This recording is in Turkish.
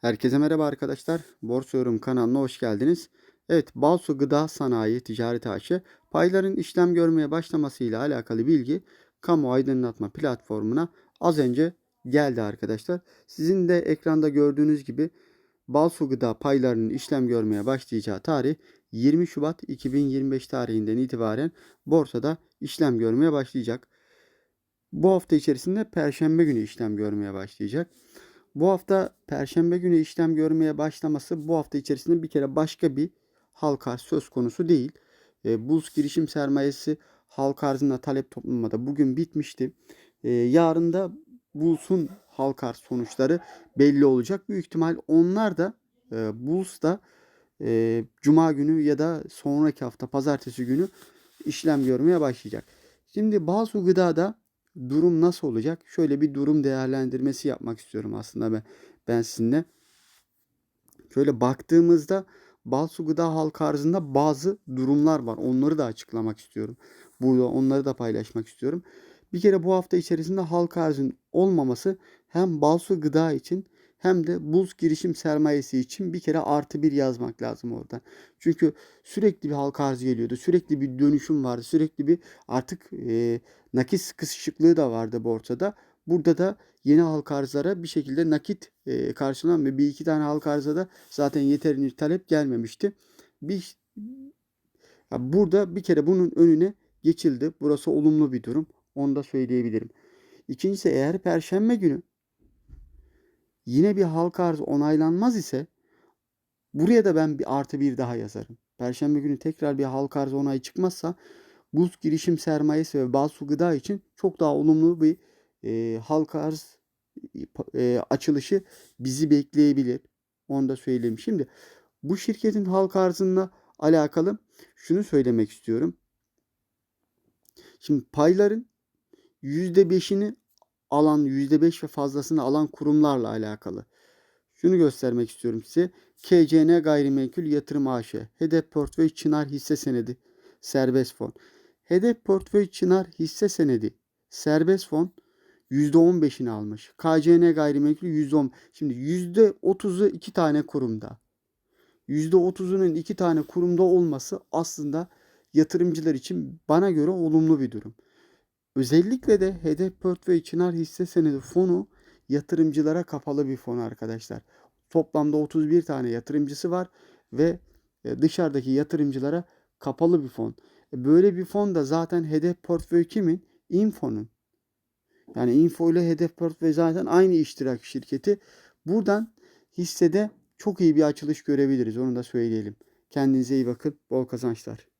Herkese merhaba arkadaşlar. Borsa Yorum kanalına hoş geldiniz. Evet, Balsu Gıda Sanayi Ticaret AŞ payların işlem görmeye başlamasıyla alakalı bilgi kamu aydınlatma platformuna az önce geldi arkadaşlar. Sizin de ekranda gördüğünüz gibi Balsu Gıda paylarının işlem görmeye başlayacağı tarih 20 Şubat 2025 tarihinden itibaren borsada işlem görmeye başlayacak. Bu hafta içerisinde Perşembe günü işlem görmeye başlayacak. Bu hafta Perşembe günü işlem görmeye başlaması bu hafta içerisinde bir kere başka bir halka arz söz konusu değil. E, Buz girişim sermayesi halka arzında talep toplamada bugün bitmişti. E, yarın da Buls'un halka arz sonuçları belli olacak. Büyük ihtimal onlar da e, Buls'ta e, Cuma günü ya da sonraki hafta Pazartesi günü işlem görmeye başlayacak. Şimdi bazı gıdada durum nasıl olacak? Şöyle bir durum değerlendirmesi yapmak istiyorum aslında ben, ben sizinle. Şöyle baktığımızda Balsu Gıda halka arzında bazı durumlar var. Onları da açıklamak istiyorum. Burada onları da paylaşmak istiyorum. Bir kere bu hafta içerisinde halka arzın olmaması hem Balsu Gıda için hem de buz girişim sermayesi için bir kere artı bir yazmak lazım oradan. Çünkü sürekli bir halka arz geliyordu. Sürekli bir dönüşüm vardı. Sürekli bir artık e, nakit sıkışıklığı da vardı borsada. Burada da yeni halka arzlara bir şekilde nakit e, karşılanan ve bir iki tane halka arza da zaten yeterince talep gelmemişti. Bir ya burada bir kere bunun önüne geçildi. Burası olumlu bir durum. Onu da söyleyebilirim. İkincisi eğer perşembe günü yine bir halka arz onaylanmaz ise buraya da ben bir artı bir daha yazarım. Perşembe günü tekrar bir halka arz onayı çıkmazsa buz girişim sermayesi ve Balsu Gıda için çok daha olumlu bir e, halka arz e, açılışı bizi bekleyebilir. Onu da söyleyeyim. Şimdi bu şirketin halka arzında alakalı şunu söylemek istiyorum. Şimdi payların %5'ini alan, %5 ve fazlasını alan kurumlarla alakalı. Şunu göstermek istiyorum size. KCN Gayrimenkul Yatırım AŞ, Hedef Portföy Çınar Hisse Senedi, Serbest Fon. Hedef Portföy Çınar Hisse Senedi, Serbest Fon %15'ini almış. KCN Gayrimenkul %10. Şimdi %30'u iki tane kurumda. %30'unun iki tane kurumda olması aslında yatırımcılar için bana göre olumlu bir durum. Özellikle de Hedef Portföy Çınar Hisse Senedi fonu yatırımcılara kapalı bir fon arkadaşlar. Toplamda 31 tane yatırımcısı var ve e, dışarıdaki yatırımcılara kapalı bir fon. E, böyle bir fon da zaten hedef portföy kimin? Info'nun. Yani Info ile hedef portföy zaten aynı iştirak şirketi. Buradan hissede çok iyi bir açılış görebiliriz. Onu da söyleyelim. Kendinize iyi bakın. Bol kazançlar.